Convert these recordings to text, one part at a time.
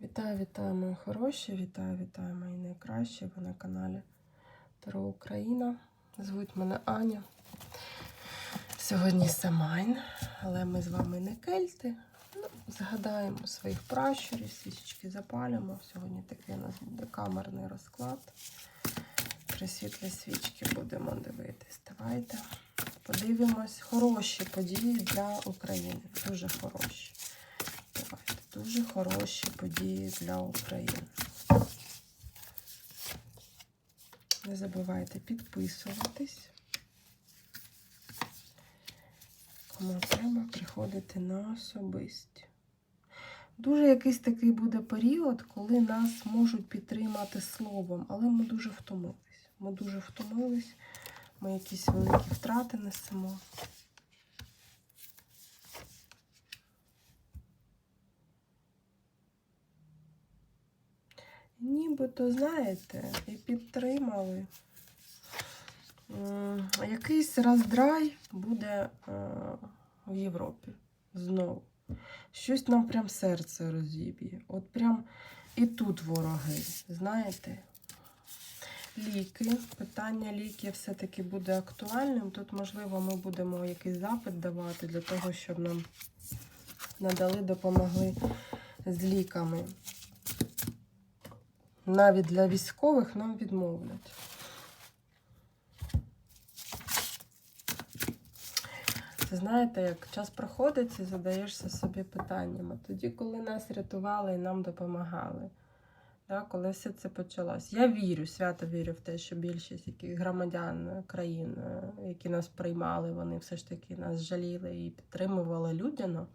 Вітаю, вітаю, мої хороші, вітаю, вітаю, мої найкращі. Ви на каналі Таро Україна. Звуть мене Аня. Сьогодні Самайн, але ми з вами не кельти. Ну, згадаємо своїх пращурів, свічечки запалимо. Сьогодні такий у нас буде камерний розклад. Три світлі свічки будемо дивитись. Давайте подивимось. Хороші події для України. Дуже хороші. Дуже хороші події для України. Не забувайте підписуватись. Кому треба приходити на особисті. Дуже якийсь такий буде період, коли нас можуть підтримати словом, але ми дуже втомились. Ми дуже втомились, ми якісь великі втрати несемо. Нібито, знаєте, і підтримали. Якийсь роздрай буде е, в Європі знову. Щось нам прям серце розіб'є. От прям і тут вороги, знаєте. Ліки, питання ліків все-таки буде актуальним. Тут, можливо, ми будемо якийсь запит давати для того, щоб нам надали, допомогли з ліками. Навіть для військових нам відмовлять. Це знаєте, як час проходить і задаєшся собі питаннями. Тоді, коли нас рятували і нам допомагали, да, коли все це почалось. Я вірю, свято вірю в те, що більшість яких громадян країн, е, які нас приймали, вони все ж таки нас жаліли і підтримували людяно.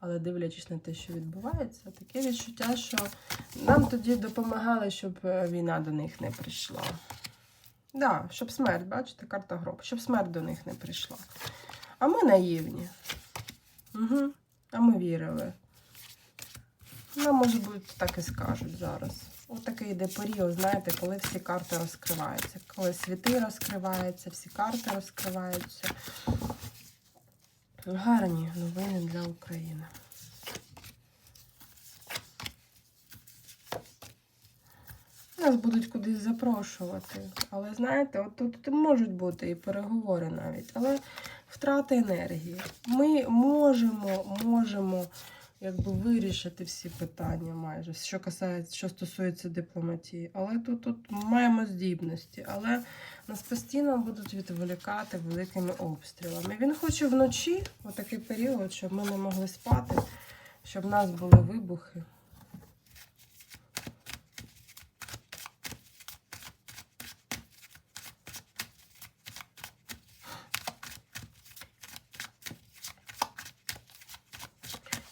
Але дивлячись на те, що відбувається, таке відчуття, що нам тоді допомагали, щоб е, війна до них не прийшла. Да, щоб смерть, бачите, карта гроб, щоб смерть до них не прийшла. А ми наївні. Угу. А ми вірили. Ну, може бути, так і скажуть зараз. Отакий йде період, знаєте, коли всі карти розкриваються. Коли світи розкриваються, всі карти розкриваються. Гарні новини для України. Нас будуть кудись запрошувати. Але знаєте, от тут можуть бути і переговори навіть, але втрата енергії. Ми можемо, можемо якби вирішити всі питання майже, що касається, що стосується дипломатії. Але тут, тут маємо здібності. Але нас постійно будуть відволікати великими обстрілами. Він хоче вночі, отакий період, щоб ми не могли спати, щоб в нас були вибухи.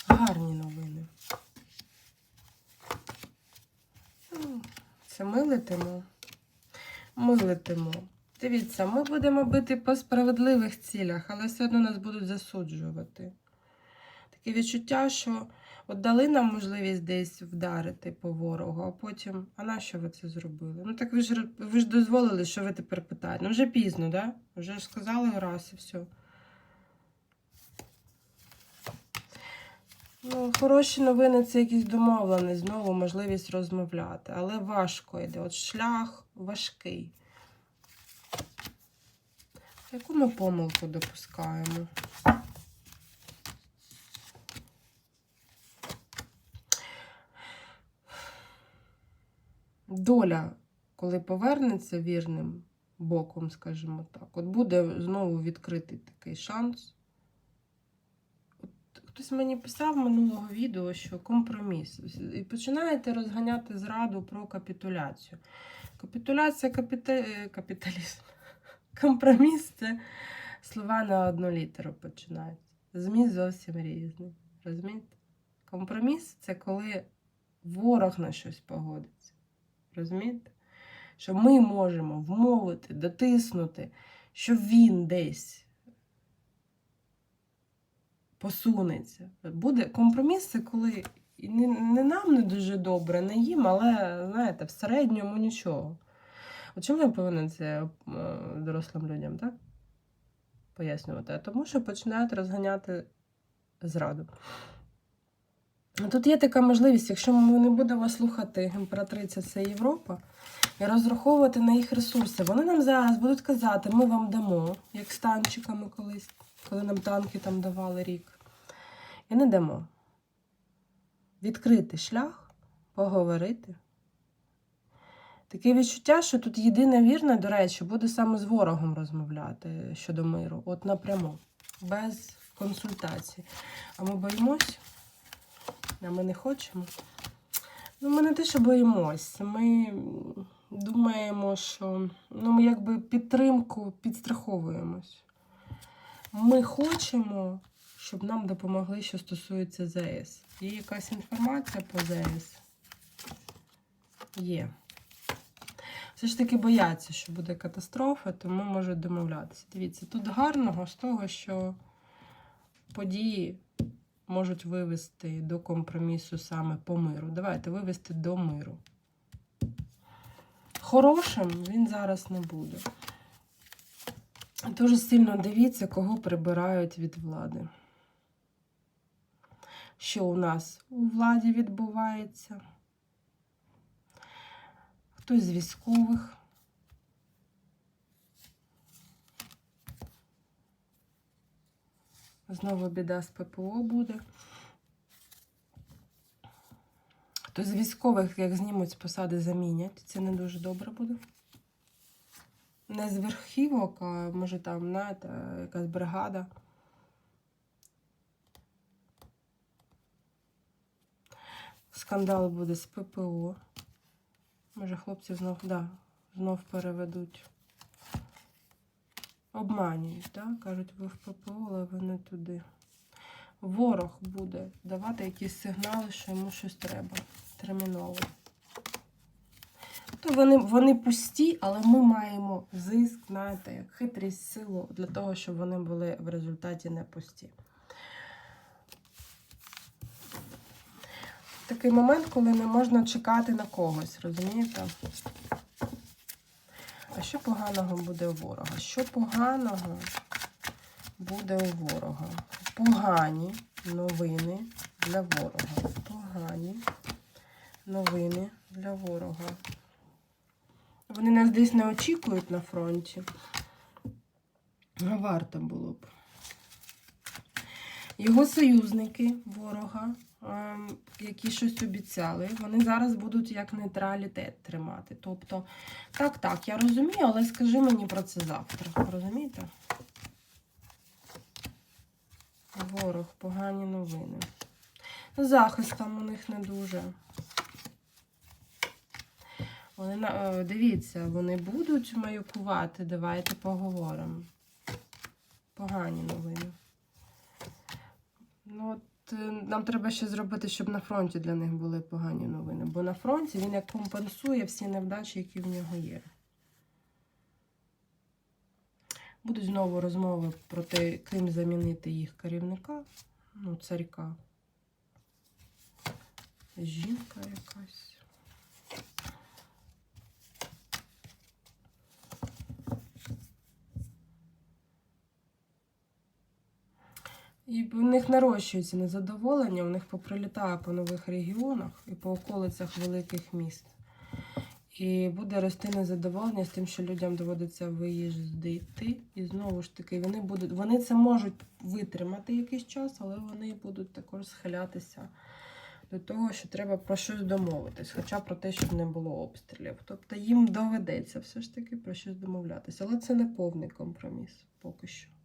Гарні новини. М, Це ми летимо. Ми. Дивіться, ми будемо бити по справедливих цілях, але все одно нас будуть засуджувати. Таке відчуття, що от дали нам можливість десь вдарити по ворогу, а потім, а на що ви це зробили? Ну так ви ж ви ж дозволили, що ви тепер питаєте. Ну вже пізно, да? Вже ж сказали раз і все. Ну, хороші новини це якісь домовленість, знову можливість розмовляти. Але важко йде. От шлях важкий. Яку ми помилку допускаємо? Доля, коли повернеться вірним боком, скажімо так, от буде знову відкритий такий шанс. Хтось мені писав минулого відео, що компроміс. І починаєте розганяти зраду про капітуляцію. Капітуляція капіта... е, капіталізм. Компроміс це слова на одну літеру починаються. Зміст зовсім різний. Розумієте? Компроміс це коли ворог на щось погодиться. Розумієте? Що ми можемо вмовити, дотиснути, щоб він десь посунеться. Буде компроміс, це коли не, не нам не дуже добре, не їм, але знаєте, в середньому нічого. От чому я повинен це е, дорослим людям, так? Пояснювати? А Тому що починають розганяти зраду. Тут є така можливість, якщо ми не будемо слухати імператриця це Європа і розраховувати на їх ресурси, вони нам зараз будуть казати, ми вам дамо, як з танчиками колись, коли нам танки там давали рік. І не дамо. Відкрити шлях, поговорити. Таке відчуття, що тут єдине вірне, до речі, буде саме з ворогом розмовляти щодо миру. От напряму, без консультацій. А ми боїмось, а ми не хочемо. Ну, ми не те, що боїмось. Ми думаємо, що ну, ми якби підтримку підстраховуємось. Ми хочемо, щоб нам допомогли, що стосується ЗС. Є якась інформація по ЗС? Є. Все ж таки бояться, що буде катастрофа, тому можуть домовлятися. Дивіться, тут гарного з того, що події можуть вивести до компромісу саме по миру. Давайте вивести до миру. Хорошим він зараз не буде. Дуже сильно дивіться, кого прибирають від влади. Що у нас у владі відбувається? Хтось з військових. Знову біда з ППО буде. Хтось з військових, як знімуть з посади, замінять. Це не дуже добре буде. Не з верхівок, а може там, знаєте, якась бригада. Скандал буде з ППО. Може, хлопці знов, да, знов переведуть. Обманюють, так? Кажуть, ви в ППО, але ви не туди. Ворог буде давати якісь сигнали, що йому щось треба терміново. То вони, вони пусті, але ми маємо зиск, знаєте, як хитрість, силу для того, щоб вони були в результаті не пусті. Такий момент, коли не можна чекати на когось, розумієте? А що поганого буде у ворога? Що поганого буде у ворога? Погані новини для ворога. Погані новини для ворога. Вони нас десь не очікують на фронті. Варто було б. Його союзники ворога, ем, які щось обіцяли, вони зараз будуть як нейтралітет тримати. Тобто, так, так, я розумію, але скажи мені про це завтра. Розумієте? Ворог, погані новини. Захист там у них не дуже. Вони е, дивіться, вони будуть маякувати. Давайте поговоримо. Погані новини. Ну, от е, нам треба ще зробити, щоб на фронті для них були погані новини. Бо на фронті він як компенсує всі невдачі, які в нього є. Будуть знову розмови про те, ким замінити їх керівника, ну, царька. Жінка якась. І в них нарощується незадоволення, у них поприлітає по нових регіонах і по околицях великих міст. І буде рости незадоволення з тим, що людям доводиться виїздити. І знову ж таки, вони будуть, вони це можуть витримати якийсь час, але вони будуть також схилятися до того, що треба про щось домовитись, хоча про те, щоб не було обстрілів. Тобто їм доведеться все ж таки про щось домовлятися. Але це не повний компроміс поки що.